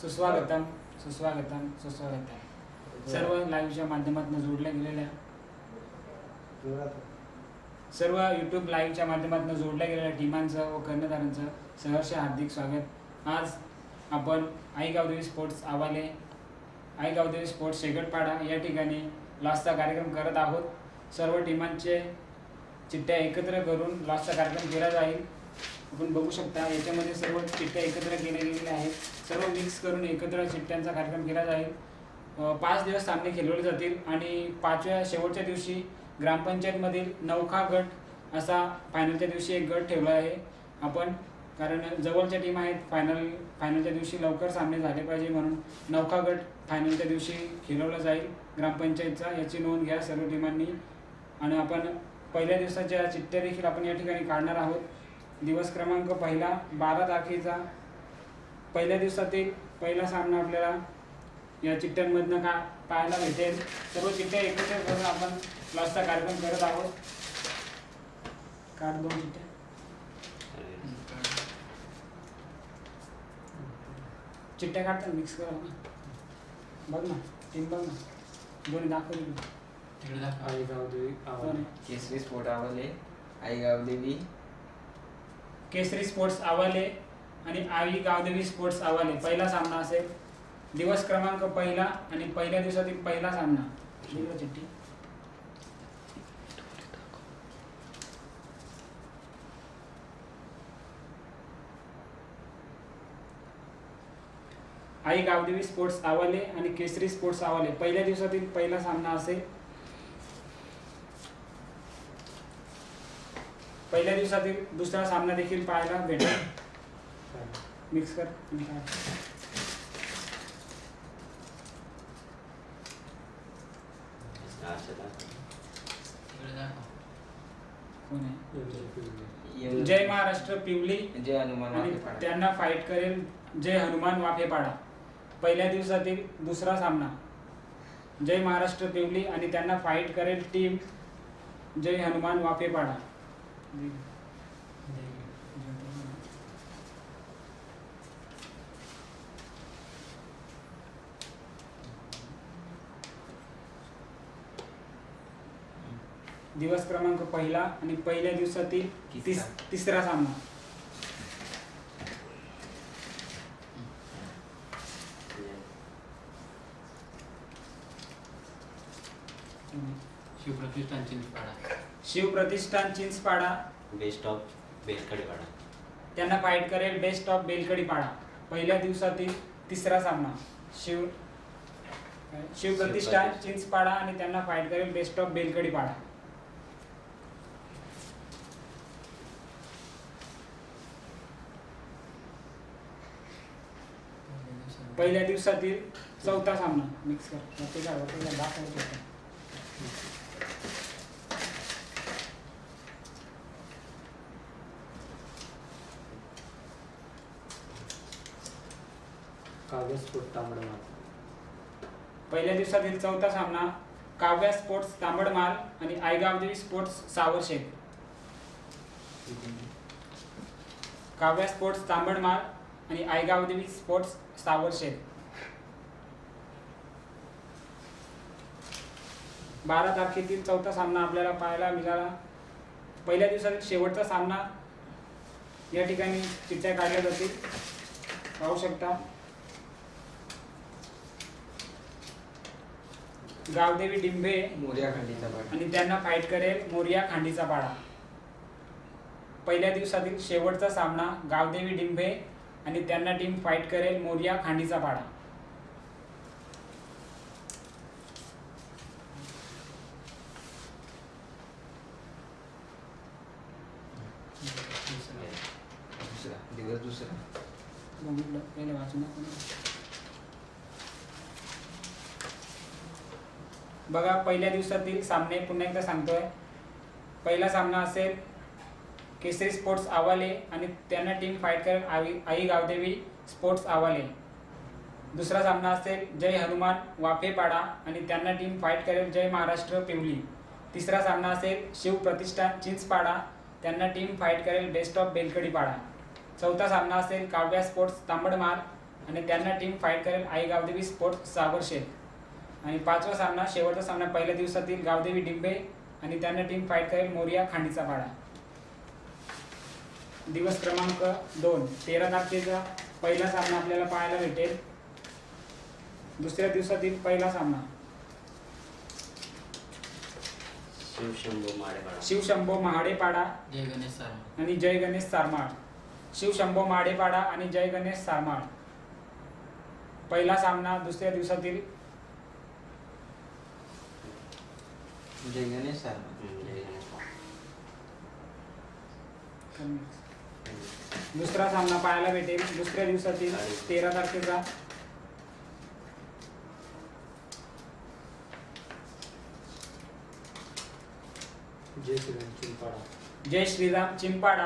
सुस्वागतम सुस्वागतम सुस्वागतम. सर्व लाईव्हच्या माध्यमातून जोडल्या गेलेल्या. सर्व यूट्यूब लाईव्हच्या माध्यमातून जोडल्या गेलेल्या टीमांचं व कर्णधारांचं सहर्ष हार्दिक स्वागत. आज आपण आई गावदेवी स्पोर्ट्स आवाले आई गावदेवी स्पोर्ट्स शेगटपाडा या ठिकाणी लॉसचा कार्यक्रम करत आहोत. सर्व टीमांचे चिठ्ठ्या एकत्र करून लॉसचा कार्यक्रम केला जाईल. आपण बघू शकता याच्यामध्ये सर्व चिठ्ठ्या एकत्र केल्या गेलेल्या आहेत. सर्व मिक्स करून एकत्र चिठ्ठ्यांचा कार्यक्रम केला जाईल. पाच दिवस सामने खेळवले जातील आणि पाचव्या शेवटच्या दिवशी ग्रामपंचायतमधील नौखा गट असा फायनलच्या दिवशी एक गट ठेवला आहे. आपण कारण जवळच्या टीम आहेत फायनल फायनलच्या दिवशी लवकर सामने झाले पाहिजे म्हणून नौका गट फायनलच्या दिवशी खेळवला जाईल. ग्रामपंचायतचा याची नोंद घ्या सर्व टीमांनी आणि आपण पहिल्या दिवसाच्या चिठ्ठ्या देखील आपण या ठिकाणी काढणार आहोत. दिवस क्रमांक पहिला बारा तारखेचा. पहिल्या दिवसातील पहिला सामना आपल्याला या चिठ्ठ्यांमधनं का पाहायला भेटेल. सर्व चिठ्ठ्या एकत्र करून आपण लॉसचा कार्यक्रम करत आहोत. काढ दोन चिठ्ठ्या. चिठ्ठ्या काढतात मिक्स करा ना बघ ना टीम बघ ना. दोन्ही. आई कोण आहे? केसरी स्पोर्ट आवले आई गावदेवी केसरी स्पोर्ट्स आवाले आणि आई गावदेवी स्पोर्ट्स आवाले. पहिला सामना असेल दिवस क्रमांक पहिला आणि पहिल्या दिवसातील पहिला सामना. चिठ्ठी? आई गावदेवी स्पोर्ट्स आवाले आणि केसरी स्पोर्ट्स आवाले. पहिल्या दिवसातील पहिला सामना असेल पहिल्या दिवसातील दुसरा सामना देखील पाहायला भेटेल. मिक्स कर. जय महाराष्ट्र पिवली. जय हनुमान आणि. त्यांना फाईट करेल जय हनुमान वाफेपाडा. पहिल्या दिवसातील दुसरा सामना. जय महाराष्ट्र पिवली. आणि त्यांना फाईट करेल टीम जय हनुमान वाफेपाडा. दिवस क्रमांक पहिला आणि पहिल्या दिवसातील तीस तिसरा. सामना शिवप्रतिष्ठान चिंचपाडा शिवप्रतिष्ठान चिंचपाडा बेस्ट ऑफ बेलकडेपाडा त्यांना फाईट करेल बेस्ट ऑफ बेलकडी पाडा पहिल्या दिवसातील तिसरा सामना. शिव काय? शिवप्रतिष्ठान. चिंचपाडा आणि त्यांना फाईट करेल बेस्ट ऑफ बेलकडी पाडा पहिल्या दिवसातील चौथा सामना. मिक्स कर. काव्य जा, तांबडमाल पहिल्या दिवसातील चौथा सामना काव्या स्पोर्ट्स तांबडमाल आणि आयगावदेवी स्पोर्ट्स सावरशेत काव्या स्पोर्ट्स तांबडमाल आणि आयगावदेवी स्पोर्ट्स सावरशेत बारा तारखेतील चौथा सामना आपल्याला पाहायला मिळाला. पहिल्या दिवसातील शेवटचा सामना या ठिकाणी चिठ्ठ्या काढल्या जातील पाहू शकता. गावदेवी डिंबे मोर्या खंडीचा पाठ आणि त्यांना फाईट करेल मोरिया खांडीचा पाडा. पहिल्या दिवसातील शेवटचा सामना गावदेवी डिंबे आणि त्यांना टीम फाईट करेल मोरिया खांडीचा पाडा. दुसरा. दिवस दुसरा. वाचून दाखव ना. बघा पहिल्या दिवसातील सामने पुन्हा एकदा सांगतोय. पहिला सामना असेल केसरी स्पोर्ट्स आवाले आणि त्यांना टीम फाईट करेल आई आई गावदेवी स्पोर्ट्स आवाले. दुसरा सामना असेल जय हनुमान वाफेपाडा आणि त्यांना टीम फाईट करेल जय महाराष्ट्र पिवली. तिसरा सामना असेल शिव प्रतिष्ठान चिंचपाडा त्यांना टीम फाईट करेल बेस्ट ऑफ बेलकडी पाडा चौथा सामना असेल काव्या स्पोर्ट्स तांबडमाल आणि त्यांना टीम फाईट करेल आई गावदेवी स्पोर्ट्स सावरशेत आणि पाचवा सामना शेवटचा सामना पहिल्या दिवसातील गावदेवी डिंबे आणि त्यांना टीम फाईट करेल मोरिया खांडीचा पाडा दिवस क्रमांक दोन तेरा तारखेचा पहिला सामना आपल्याला पाहायला भेटेल. दुसऱ्या दिवसातील पहिला सामना. शिवशंभू माडेपाडा शिवशंभो महाडेपाडा जय गणेश सर आणि जय गणेश सारमाळ. शिवशंभो महाडेपाडा आणि जय गणेश सारमाळ. पहिला सामना दुसऱ्या दिवसातील जय गणेश सर हम्म, जय गणेश दुसरा सामना पाहायला भेटेल दुसऱ्या दिवसातील तेरा तारखेचा जय श्रीराम चिंपाडा जय श्रीराम चिंपाडा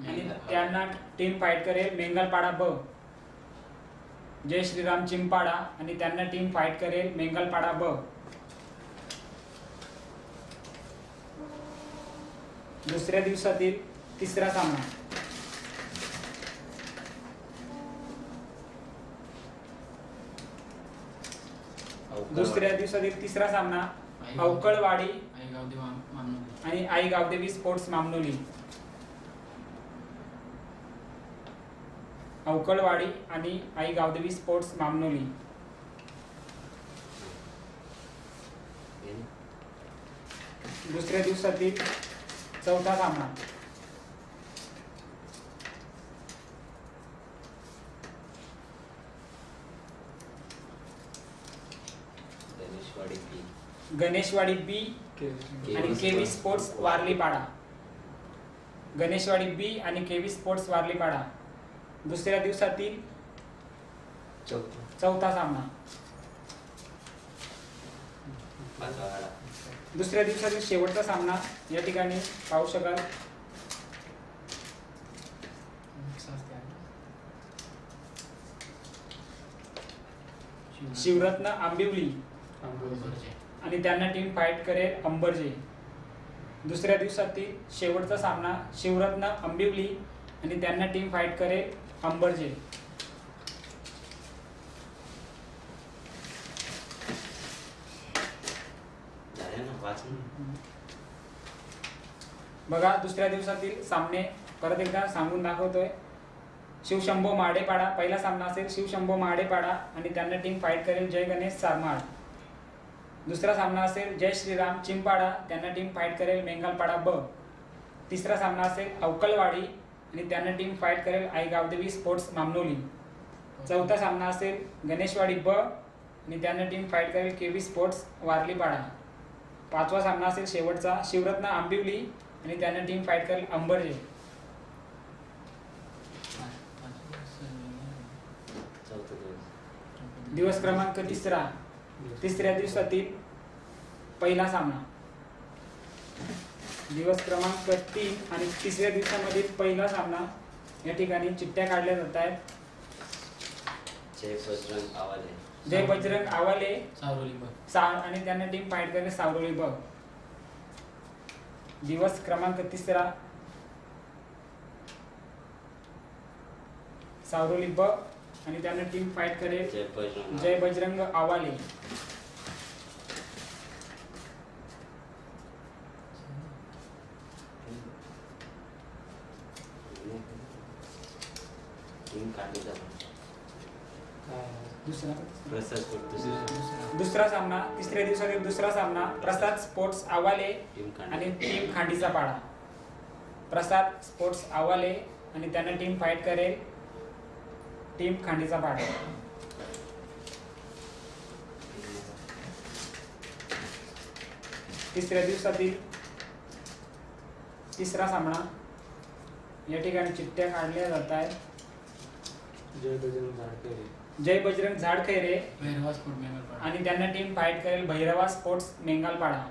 आणि. त्यांना टीम फाईट करेल मेंगलपाडा ब जय श्रीराम चिंपाडा आणि त्यांना टीम फाईट करेल मेंगलपाडा ब दुसऱ्या दिवसातील तिसरा सामना. दुसऱ्या दिवसातील तिसरा सामना अवकळवाडी आणि आई गावदेवी स्पोर्ट्स मामनोली अवकळवाडी आणि आई गावदेवी स्पोर्ट्स मामनोली दुसऱ्या दिवसातील चौथा सामना. गणेशवाडी बी आणि केवी स्पोर्ट्स वारलीपाडा. गणेशवाडी बी आणि केवी स्पोर्ट्स वारलीपाडा. दुसऱ्या दिवसातील चौथा. चौथा सामना. दुसऱ्या दिवसातील शेवटचा सामना या ठिकाणी पाहू शकाल. शिवरत्न आंबिवली. आणि त्यांना टीम फाईट करेल अंबरजे. दुसऱ्या दिवसातील शेवटचा सामना शिवरत्न अंबिवली आणि त्यांना टीम फाईट करेल अंबरजे झाले ना पाच ना बघा दुसऱ्या दिवसातील सामने परत एकदा सांगून दाखवतोय. शिवशंभो माडेपाडा पहिला सामना असेल शिवशंभो माडेपाडा आणि त्यांना टीम फाईट करेल जय गणेश सारमाळ. दुसरा सामना असेल जय श्रीराम चिंपाडा त्यांना टीम फाईट करेल मेंगालपाडा ब. तिसरा सामना असेल अवकलवाडी आणि त्यांना टीम फाईट करेल आई गावदेवी स्पोर्ट्स मामनोली चौथा सामना असेल गणेशवाडी ब आणि त्यांना टीम फाईट करेल केवी स्पोर्ट्स वारलीपाडा. पाचवा सामना असेल शेवटचा. शिवरत्न आंबिवली आणि त्यानं टीम फाईट करेल अंबरजे. दिवस दिवस क्रमांक तिसरा. तिसऱ्या दिवसातील पहिला सामना. दिवस क्रमांक तीन आणि तिसऱ्या दिवसामधील पहिला सामना या ठिकाणी चिठ्ठ्या काढल्या जात आहेत. जय बजरंग आवाले सावरोली बघ आणि त्यांना टीम फाईट करेल सावरोळी ब दिवस क्रमांक तिसरा सावरोली ब आणि त्यांना टीम फाईट करेल जय बजरंग जय बजरंग आवाले टीम काढली दुसरा. प्रसाद कुर्तुस दुसरा. सामना तिसऱ्या दिवसातील दुसरा सामना प्रसाद स्पोर्ट्स आवाले टीम आणि टीम खांडीचा पाडा. प्रसाद स्पोर्ट्स आवाले आणि त्यांना टीम फाईट करेल. टीम खांडीचा पाडा. तिसऱ्या दिवसातील तिसरा सामना. या ठिकाणी चिठ्ठ्या काढल्या जात आहेत. जय बजरंग बजरंग झाडखैरे. भैरवा स्पोर्ट मेंगलपाडा आणि त्यांना टीम फाईट करेल भैरवा स्पोर्ट्स मेंगालपाडा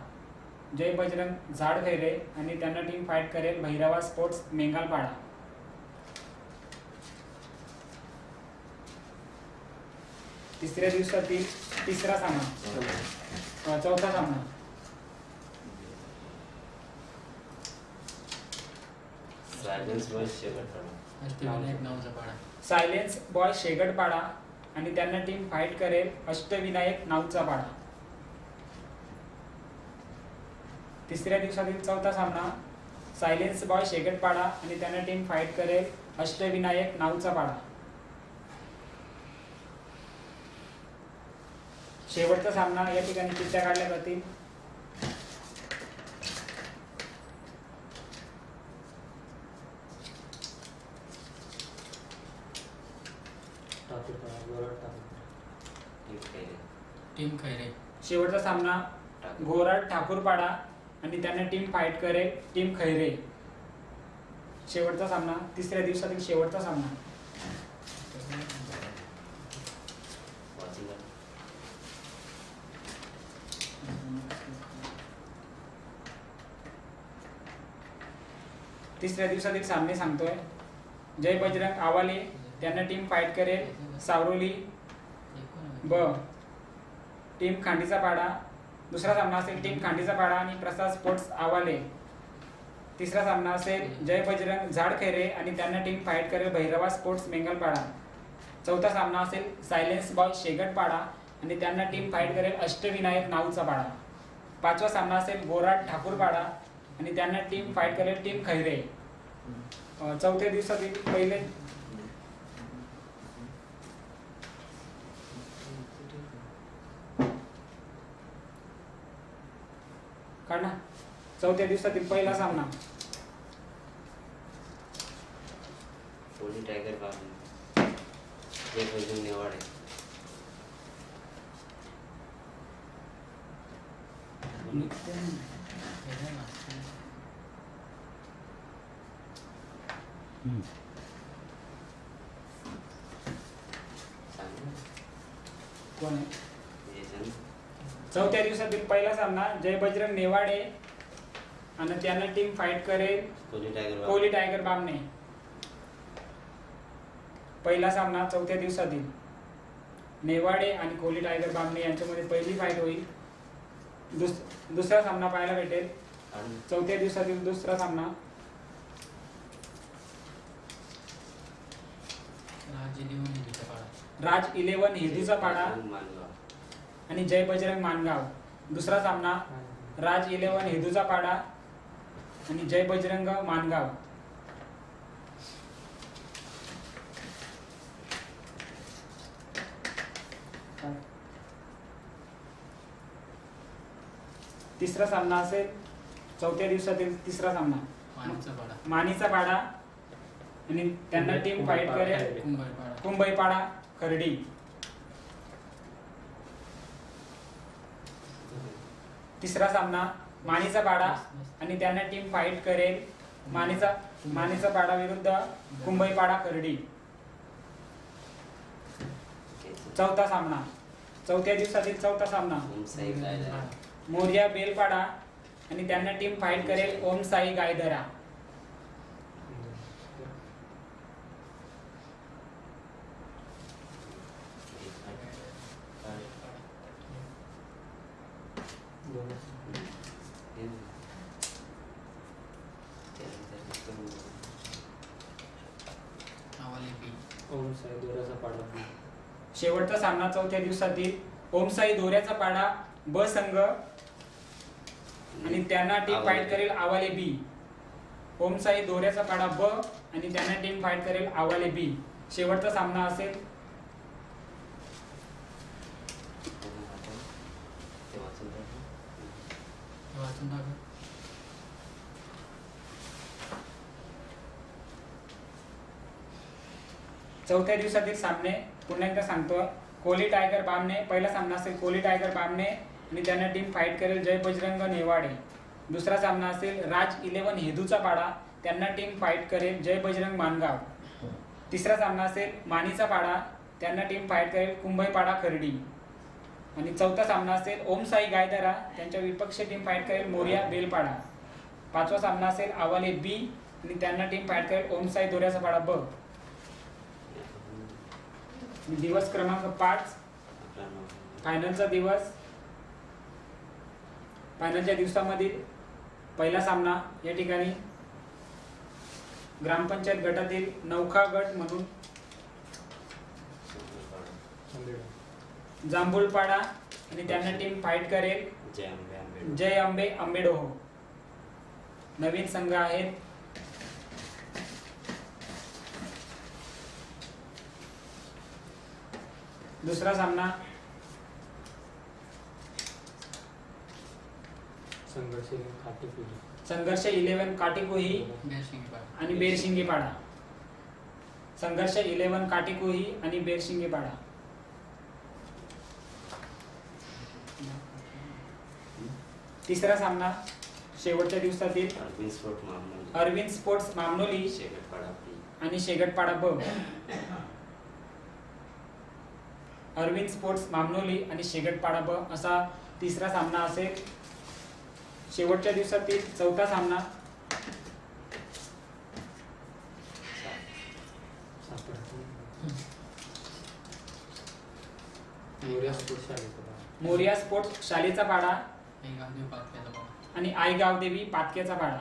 जय बजरंग झाड खैरे आणि त्यांना टीम फाईट करेल भैरवा स्पोर्ट्स मेंगालपाडा तिसऱ्या दिवसातील तिसरा सामना. चौथा सामना. सायलेन्स बॉय शेवट अष्टविनायक नावचा पाडा सायलेन्स बॉय शेगडपाडा. आणि त्यांना टीम फाईट करेल अष्टविनायक नावचा पाडा तिसऱ्या दिवसातील चौथा सामना सायलेन्स बॉय शेगटपाडा आणि त्यांना टीम फाईट करेल अष्टविनायक नावचा पाडा शेवटचा सामना या ठिकाणी चित्त्या काढल्या जातील ठाकूर पाडा गोरड ठाकूर टीम खैरे टीम खैरे शेवटचा सामना घोराट ठाकूरपाडा आणि त्यांना टीम फाईट करेल टीम खैरे. शेवटचा सामना तिसऱ्या दिवसातील शेवटचा सामना. तिसऱ्या दिवसातील सामने सांगतोय. जय बजरंग आवाले त्यांना टीम फाईट करेल सावरोली. ब. टीम खांडीचा पाडा. दुसरा सामना असेल टीम खांडीचा पाडा आणि प्रसाद स्पोर्ट्स आवाले. तिसरा सामना असेल जय बजरंग झाडखेरे आणि त्यांना टीम फाईट करेल भैरवा स्पोर्ट्स मेंगलपाडा चौथा सामना असेल सायलेन्स बॉय शेगटपाडा आणि त्यांना टीम फाईट करेल अष्टविनायक नाऊचा पाडा. पाचवा सामना असेल गोराट ठाकूरपाडा आणि त्यांना टीम फाईट करेल टीम खैरे. चौथ्या दिवसातील पहिले काढ. ना चौथ्या दिवसातील पहिला सामना. पोली टायगर बाबू नेवाडे सांग. कोण आहे? चौथ्या दिवसातील पहिला सामना जय बजरंग नेवाडे आणि त्यांना टीम फाईट करेल कोहली टायगर बामणे पहिला सामना चौथ्या दिवसातील. नेवाडे आणि कोहली टायगर बामणे यांच्यामध्ये पहिली फाईट होईल. दुस दुसरा सामना पाहायला भेटेल. आणि? चौथ्या दिवसातील दुसरा सामना. राजे देऊन हिंदीचा पाडा. राज इलेव्हन हेदूचा पाडा. आणि जय बजरंग मानगाव. दुसरा सामना राज इलेव्हन हेदूचा पाडा आणि जय बजरंग मानगाव. तिसरा सामना असेल चौथ्या दिवसातील तिसरा सामना. मानचा पाडा मानीचा पाडा आणि त्यांना टीम फाईट करेल पाडा कुंभईपाडा खर्डी. तिसरा सामना मानेचा पाडा आणि त्यांना टीम फाईट करेल. मानेचा मानेचा पाडा विरुद्ध कुंभईपाडा खर्डी चौथा सामना. चौथ्या दिवसातील चौथा सामना. मोर्या बेलपाडा आणि त्यांना टीम फाईट करेल ओम साई गायदरा आवाले बी ओम साई दोराचा पाडा शेवटचा सामना चौथ्या दिवसातील ओमसाई दोऱ्याचा पाडा ब संघ. आणि त्यांना टीम फाईट करेल आवाले बी. ओमसाई दोऱ्याचा पाडा ब. आणि त्यांना टीम फाईट करेल आवाले बी. शेवटचा सामना असेल ते वाचून टाकू. हे वाचून टाका चौथ्या दिवसातील सामने पुन्हा एकदा सांगतो कोहली टायगर बामने पहिला सामना असेल कोहली टायगर बामने आणि त्यांना टीम फाईट करेल जय बजरंग नेवाडे. दुसरा सामना असेल राज इलेव्हन हेदूचा पाडा त्यांना टीम फाईट करेल जय बजरंग मानगाव. तिसरा सामना असेल मानीचा पाडा त्यांना टीम फाईट करेल कुंभईपाडा खर्डी. आणि चौथा सामना असेल ओम साई गायदरा त्यांच्या विपक्ष टीम फाईट करेल मोरिया बेलपाडा. पाचवा सामना असेल आवाले बी आणि त्यांना टीम फाईट करेल ओम साई दोऱ्याचा पाडा ब दिवस क्रमांक पाच फायनलचा दिवस. फायनलच्या दिवसामधील पहिला सामना या ठिकाणी ग्रामपंचायत गटातील नौखा गट म्हणून जांभूळपाडा आणि त्यांना टीम फाईट करेल. जय आंबे आंबे जय अंबे आंबेडोहो नवीन संघ आहेत. दुसरा सामना. संघर्ष खाते पिढी संघर्ष इलेव्हन काटेकोही बेरशिंगी पाडा आणि बेरशिंगीपाडा संघर्ष इलेव्हन काटेकोही आणि बेरशिंगीपाडा तिसरा सामना शेवटच्या दिवसातील अरविंद स्पोर्ट मामूल अरविंद स्पोर्ट्स मामनोली शेगटपाडा आणि शेगटपाडा ब अरविंद स्पोर्ट्स मामनोली आणि शेगटपाडा ब असा तिसरा सामना असेल. शेवटच्या दिवसातील चौथा सामना. मोर्या शाळेचा स्पोर्ट्स शालेचा पाडा. आणि आई गाव आणि देवी पातक्याचा पाडा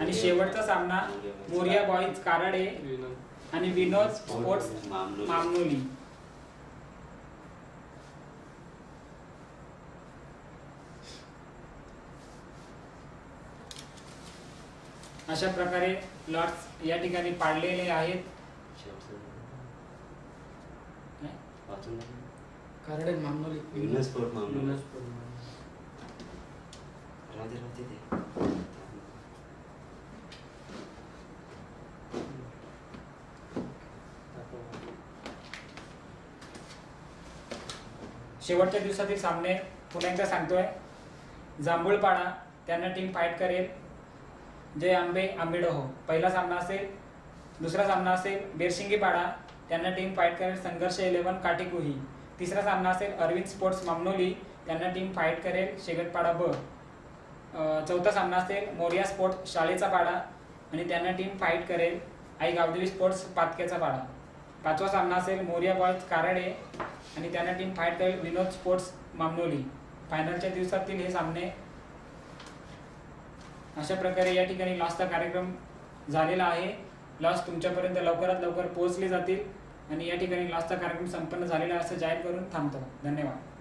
आणि शेवटचा सामना मोरिया बॉईज काराडे आणि विनोद स्पोर्ट्स मामूल मामनोली. अशा प्रकारे लॉट्स या ठिकाणी पाडलेले आहेत. मामनोली. शेवटच्या दिवसातील सामने पुन्हा एकदा सांगतोय. जांभूळपाडा त्यांना टीम फाईट करेल. जय आंबे आंबेडोहो पहिला सामना असेल दुसरा सामना असेल बेरशिंगीपाडा. त्यांना टीम फाईट करेल संघर्ष इलेव्हन काटेकुही. तिसरा सामना असेल अरविंद स्पोर्ट्स मामनोली. त्यांना टीम फाईट करेल शेगटपाडा ब. चौथा सामना असेल मोरिया स्पोर्ट्स शाळेचा पाडा. आणि त्यांना टीम फाईट करेल आई गावदेवी स्पोर्ट्स पातक्याचा पाडा. पाचवा सामना असेल मोरिया बॉयज कारडे. आणि त्यांना टीम फाईट करेल विनोद स्पोर्ट्स मामनोली. फायनलच्या दिवसातील हे सामने अशा प्रकारे या ठिकाणी लॉसचा कार्यक्रम झालेला आहे. लॉस तुमच्यापर्यंत लवकरात लवकर पोहोचले जातील आणि या ठिकाणी लॉसचा कार्यक्रम संपन्न झालेला असं जाहीर करून थांबतो. धन्यवाद.